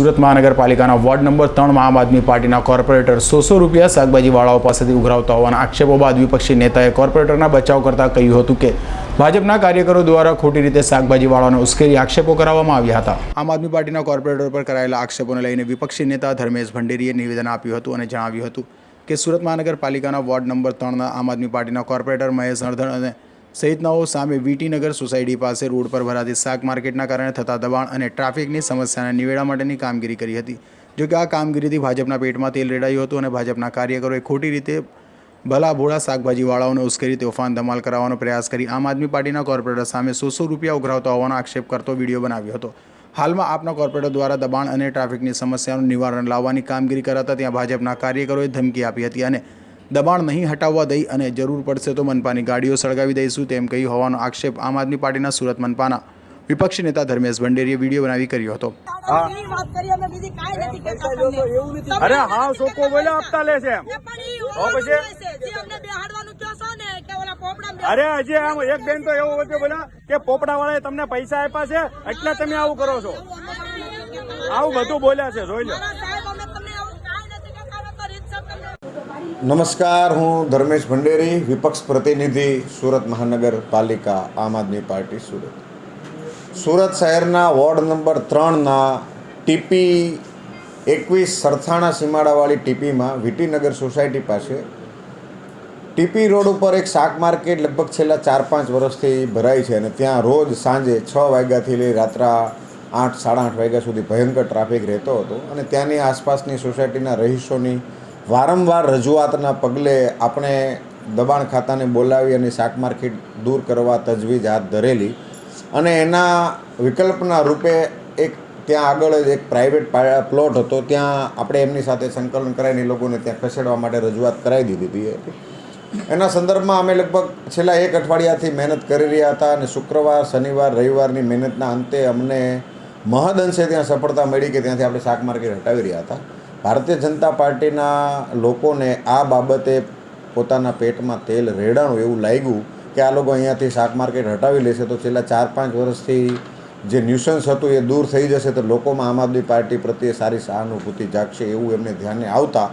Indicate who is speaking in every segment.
Speaker 1: સુરત મહાનગરપાલિકાના ward number ત્રણમાં આમ આદમી પાર્ટીના કોર્પોરેટર સો સો રૂપિયા શાકભાજીવાળાઓ પાસેથી ઉઘરાવતા હોવાના આક્ષેપો બાદ વિપક્ષી નેતાએ કોર્પોરેટરના બચાવ કરતા કહ્યું હતું કે ભાજપના કાર્યકરો દ્વારા ખોટી રીતે શાકભાજીવાળાને ઉશ્કેરી આક્ષેપો કરાવવામાં આવ્યા હતા. આમ આદમી પાર્ટીના કોર્પોરેટર પર કરાયેલા આક્ષેપોને લઈને વિપક્ષી નેતા ધર્મેશ ભંડેરીએ નિવેદન આપ્યું હતું અને જણાવ્યું હતું કે સુરત મહાનગરપાલિકાના વોર્ડ નંબર ત્રણના આમ આદમી પાર્ટીના કોર્પોરેટર મહેશ હળધણ અને સહિતનાઓ સામે વીટીનગર સોસાયટી પાસે રોડ પર ભરાતી શાક માર્કેટના કારણે થતા દબાણ અને ટ્રાફિકની સમસ્યાના નિવેડા માટેની કામગીરી કરી હતી. જો કે આ કામગીરીથી ભાજપના પેટમાં તેલ રેડાયું હતું અને ભાજપના કાર્યકરોએ ખોટી રીતે ભલા ભોળા શાકભાજીવાળાઓને ઉશ્કેરી તોફાન ધમાલ કરાવવાનો પ્રયાસ કરી આમ આદમી પાર્ટીના કોર્પોરેટર સામે સો સો રૂપિયા ઉઘરાવતા હોવાનો આક્ષેપ કરતો વીડિયો બનાવ્યો હતો. હાલમાં આપના કોર્પોરેટર દ્વારા દબાણ અને ટ્રાફિકની સમસ્યાનું નિવારણ લાવવાની કામગીરી કરાતા ત્યાં ભાજપના કાર્યકરોએ ધમકી આપી હતી અને દબાણ નહીં હટાવવા દઈ અને જરૂર પડશે તો મનપાની ગાડીઓ સળગાવી દઈશું તેમ કહ્યું હોવાનો આક્ષેપ આમ આદમી પાર્ટીના સુરત મનપાના વિપક્ષી નેતા ધર્મેશ ભંડેરીએ વીડિયો બનાવી કર્યો હતો.
Speaker 2: અરે હા સોકો બોલે આપતા લે છે અરે હજી આમ એક બેન તો એવું હતું બોલ્યા કે પોપડા વાળાએ તમને પૈસા આપ્યા છે એટલે તમે આવું કરો છો. આવું બધું બોલ્યા છે જોઈ લો
Speaker 3: મારા સાહેબ અમે તમને આવું કાંઈ નથી કહેતા. અમે તો રીતસર તમને
Speaker 4: નમસ્કાર, હું ધર્મેશ ભંડેરી, વિપક્ષ પ્રતિનિધિ, સુરત મહાનગરપાલિકા, આમ આદમી પાર્ટી, સુરત. સુરત શહેરના વોર્ડ નંબર ત્રણના ટીપી એકવીસ સરથાણા સીમાડાવાળી ટીપીમાં વિટીનગર સોસાયટી પાસે ટીપી રોડ ઉપર એક શાક માર્કેટ લગભગ છેલ્લા ચાર પાંચ વર્ષથી ભરાય છે અને ત્યાં રોજ સાંજે છ વાગ્યાથી લઈ રાત્રા આઠ, સાડા આઠ વાગ્યા સુધી ભયંકર ટ્રાફિક રહેતો હતો અને ત્યાંની આસપાસની સોસાયટીના રહીશોની વારંવાર રજૂઆતના પગલે આપણે દબાણ ખાતાને બોલાવી અને શાક માર્કેટ દૂર કરવા તજવીજ હાથ ધરેલી અને એના વિકલ્પના રૂપે એક ત્યાં આગળ જ એક પ્રાઇવેટ પ્લોટ હતો. ત્યાં આપણે એમની સાથે સંકલન કરાવીને એ લોકોને ત્યાં ખસેડવા માટે રજૂઆત કરાવી દીધી હતી એના સંદર્ભમાં અમે લગભગ છેલ્લા એક અઠવાડિયાથી મહેનત કરી રહ્યા હતા અને શુક્રવાર, શનિવાર, રવિવારની મહેનતના અંતે અમને મહદઅંશે ત્યાં સફળતા મળી કે ત્યાંથી આપણે શાક માર્કેટ હટાવી રહ્યા હતા. ભારતીય જનતા પાર્ટીના લોકોને આ બાબતે પોતાના પેટમાં તેલ રેડાણું એવું લાગ્યું કે આ લોકો અહીંયાથી શાક માર્કેટ હટાવી લેશે. તો છેલ્લા ચાર પાંચ વર્ષથી જે ન્યુસન્સ હતું એ દૂર થઈ જશે તો લોકોમાં આમ આદમી પાર્ટી પ્રત્યે સારી સહાનુભૂતિ જાગશે એવું એમને ધ્યાને આવતા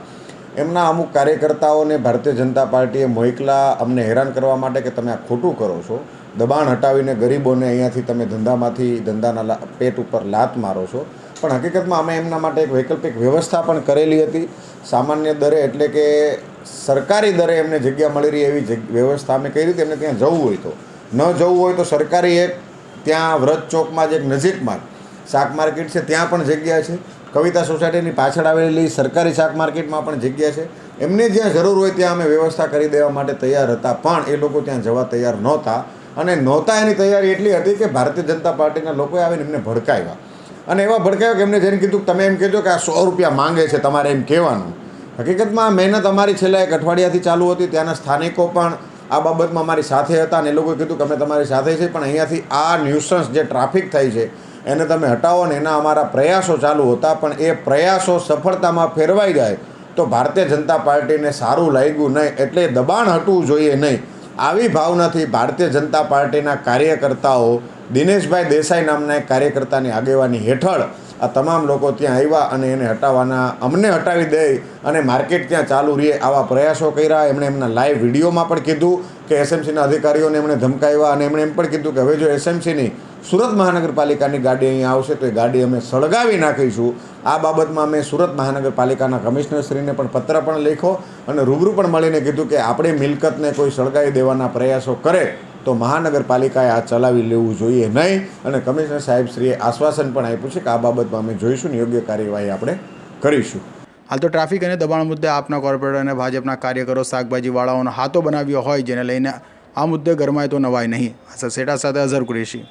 Speaker 4: એમના અમુક કાર્યકર્તાઓને ભારતીય જનતા પાર્ટીએ મોકલા અમને હેરાન કરવા માટે કે તમે આ ખોટું કરો છો. દબાણ હટાવીને ગરીબોને અહીંયાથી તમે ધંધામાંથી ધંધાના પેટ ઉપર લાત મારો છો. પણ હકીકતમાં અમે એમના માટે એક વૈકલ્પિક વ્યવસ્થા પણ કરેલી હતી. સામાન્ય દરે એટલે કે સરકારી દરે એમને જગ્યા મળી રહી એવી વ્યવસ્થા અમે કરી હતી. એમને ત્યાં જવું હોય તો. ન જવું હોય તો સરકારી એક ત્યાં વ્રત ચોકમાં જ એક નજીકમાં શાક માર્કેટ છે. ત્યાં પણ જગ્યા છે. કવિતા સોસાયટીની પાછળ આવેલી સરકારી શાક માર્કેટમાં પણ જગ્યા છે. એમને જ્યાં જરૂર હોય ત્યાં અમે વ્યવસ્થા કરી દેવા માટે તૈયાર હતા. પણ એ લોકો ત્યાં જવા તૈયાર નહોતા. અને નહોતા એની તૈયારી એટલી હતી કે ભારતીય જનતા પાર્ટીના લોકોએ આવીને એમને ભડકાવ્યા. અને એવા ભડકાયો કે એમને જેને કીધું તમે એમ કહેજો કે આ સો રૂપિયા માંગે છે તમારે એમ કહેવાનું. હકીકતમાં મહેનત અમારી છેલ્લા એક અઠવાડિયાથી ચાલુ હતી, ત્યાંના સ્થાનિકો પણ આ બાબતમાં અમારી સાથે હતા અને એ લોકોએ કીધું કે અમે તમારી સાથે છે પણ અહીંયાથી આ ન્યુસન્સ જે ટ્રાફિક થાય છે, એને તમે હટાવો ને એના અમારા પ્રયાસો ચાલુ હતા, પણ એ પ્રયાસો સફળતામાં ફેરવાઈ જાય તો ભારતીય જનતા પાર્ટીને સારું લાગ્યું નહીં, એટલે દબાણ હટવું જોઈએ નહીં. આવી ભાવનાથી ભારતીય જનતા પાર્ટીના કાર્યકર્તાઓ દિનેશભાઈ દેસાઈ નામના એક કાર્યકર્તાની આગેવાની હેઠળ આ તમામ લોકો ત્યાં આવ્યા અને એને હટાવવાના, અમને હટાવી દે અને માર્કેટ ત્યાં ચાલુ રહે આવા પ્રયાસો કર્યા. એમણે એમના લાઈવ વિડીયોમાં પણ કીધું કે એસએમસીના અધિકારીઓને એમણે ધમકાવ્યા અને એમણે એમ પણ કીધું કે હવે જો એસએમસીની સુરત મહાનગરપાલિકાની ગાડી અહીંયા આવશે તો એ ગાડી અમે સળગાવી નાખીશું. આ બાબતમાં અમે સુરત મહાનગરપાલિકાના કમિશનરશ્રીને પણ પત્ર પણ લખ્યો અને રૂબરૂ પણ મળીને કીધું કે આપણી મિલકતને કોઈ સળગાવી દેવાના પ્રયાસો કરે. તો મહાનગરપાલિકાએ આ ચલાવી લેવું જોઈએ નહીં અને કમિશનર સાહેબશ્રીએ આશ્વાસન પણ આપ્યું છે કે આ બાબતમાં અમે જોઈશું ને યોગ્ય કાર્યવાહી આપણે કરીશું.
Speaker 1: હાલ તો ટ્રાફિક અને દબાણ મુદ્દે આપના કોર્પોરેટર અને ભાજપના કાર્યકરો શાકભાજીવાળાઓનો હાથો બનાવ્યો હોય, જેને લઈને આ મુદ્દે ગરમાય તો નવાય નહીં. સેટા સાથે અઝર કુરેશી.